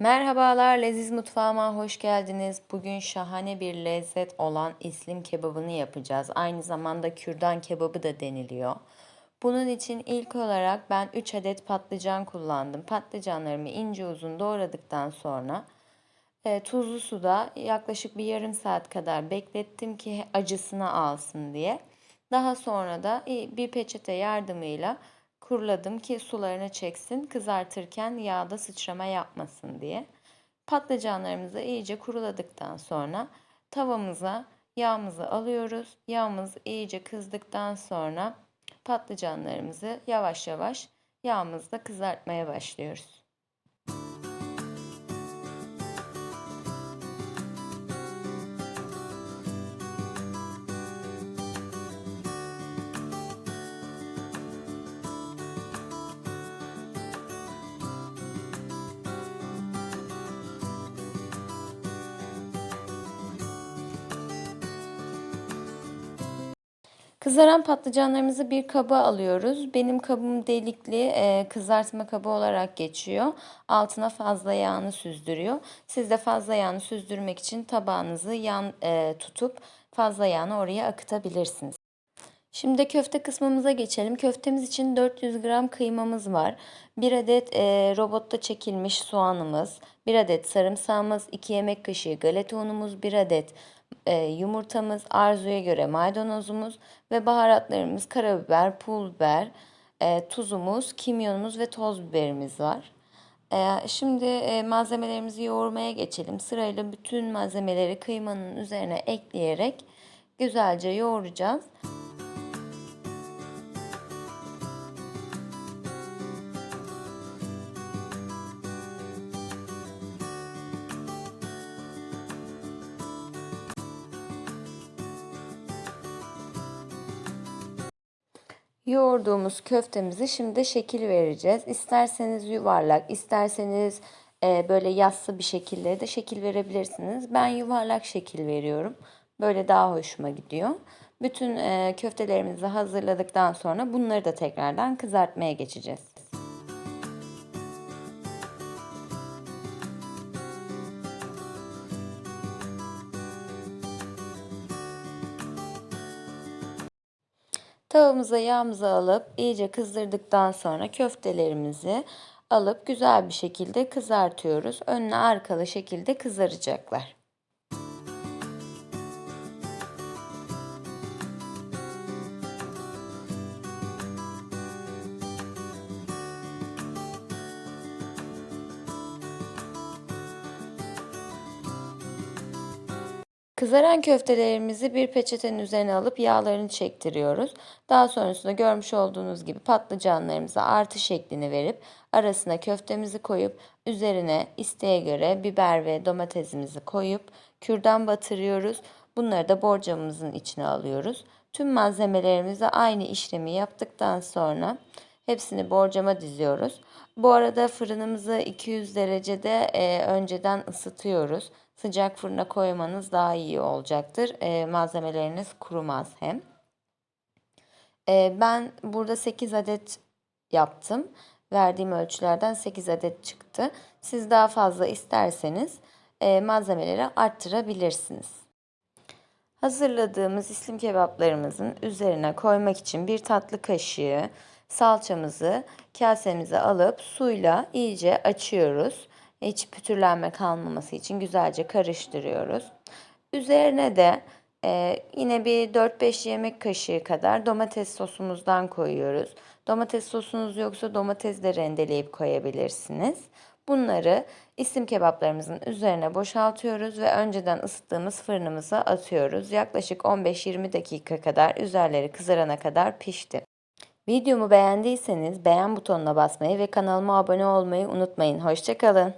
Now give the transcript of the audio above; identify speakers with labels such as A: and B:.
A: Merhabalar, Leziz Mutfağıma hoş geldiniz. Bugün şahane bir lezzet olan islim kebabını yapacağız. Aynı zamanda kürdan kebabı da deniliyor. Bunun için ilk olarak ben 3 adet patlıcan kullandım. Patlıcanlarımı ince uzun doğradıktan sonra e, tuzlu suda yaklaşık bir yarım saat kadar beklettim ki acısını alsın diye. Daha sonra da bir peçete yardımıyla kuruladım ki sularını çeksin. Kızartırken yağda sıçrama yapmasın diye. Patlıcanlarımızı iyice kuruladıktan sonra tavamıza yağımızı alıyoruz. Yağımız iyice kızdıktan sonra patlıcanlarımızı yavaş yavaş yağımızda kızartmaya başlıyoruz. Kızaran patlıcanlarımızı bir kaba alıyoruz. Benim kabım delikli e, kızartma kabı olarak geçiyor. Altına fazla yağını süzdürüyor. Siz de fazla yağını süzdürmek için tabağınızı yan e, tutup fazla yağını oraya akıtabilirsiniz. Şimdi köfte kısmımıza geçelim. Köftemiz için 400 gram kıymamız var. 1 adet e, robotta çekilmiş soğanımız, 1 adet sarımsağımız, 2 yemek kaşığı galeta unumuz, 1 adet e, yumurtamız, arzuya göre maydanozumuz ve baharatlarımız karabiber, pul biber, e, tuzumuz, kimyonumuz ve toz biberimiz var. E, şimdi e, malzemelerimizi yoğurmaya geçelim. Sırayla bütün malzemeleri kıymanın üzerine ekleyerek güzelce yoğuracağız. Yoğurduğumuz köftemizi şimdi şekil vereceğiz. İsterseniz yuvarlak, isterseniz e, böyle yassı bir şekilde de şekil verebilirsiniz. Ben yuvarlak şekil veriyorum. Böyle daha hoşuma gidiyor. Bütün e, köftelerimizi hazırladıktan sonra bunları da tekrardan kızartmaya geçeceğiz. Tavamıza yağımızı alıp iyice kızdırdıktan sonra köftelerimizi alıp güzel bir şekilde kızartıyoruz. Önüne arkalı şekilde kızaracaklar. Kızaran köftelerimizi bir peçetenin üzerine alıp yağlarını çektiriyoruz. Daha sonrasında görmüş olduğunuz gibi patlıcanlarımıza artı şeklini verip arasına köftemizi koyup üzerine isteğe göre biber ve domatesimizi koyup kürdan batırıyoruz. Bunları da borcamımızın içine alıyoruz. Tüm malzemelerimizi aynı işlemi yaptıktan sonra hepsini borcama diziyoruz. Bu arada fırınımızı 200 derecede e, önceden ısıtıyoruz. Sıcak fırına koymanız daha iyi olacaktır. E, malzemeleriniz kurumaz hem. E, ben burada 8 adet yaptım. Verdiğim ölçülerden 8 adet çıktı. Siz daha fazla isterseniz e, malzemeleri arttırabilirsiniz. Hazırladığımız islim kebaplarımızın üzerine koymak için bir tatlı kaşığı salçamızı kasemize alıp suyla iyice açıyoruz. Hiç pütürlenme kalmaması için güzelce karıştırıyoruz. Üzerine de e, yine bir 4-5 yemek kaşığı kadar domates sosumuzdan koyuyoruz. Domates sosunuz yoksa domates de rendeleyip koyabilirsiniz. Bunları isim kebaplarımızın üzerine boşaltıyoruz ve önceden ısıttığımız fırınımıza atıyoruz. Yaklaşık 15-20 dakika kadar üzerleri kızarana kadar pişti. Videomu beğendiyseniz beğen butonuna basmayı ve kanalıma abone olmayı unutmayın. Hoşçakalın.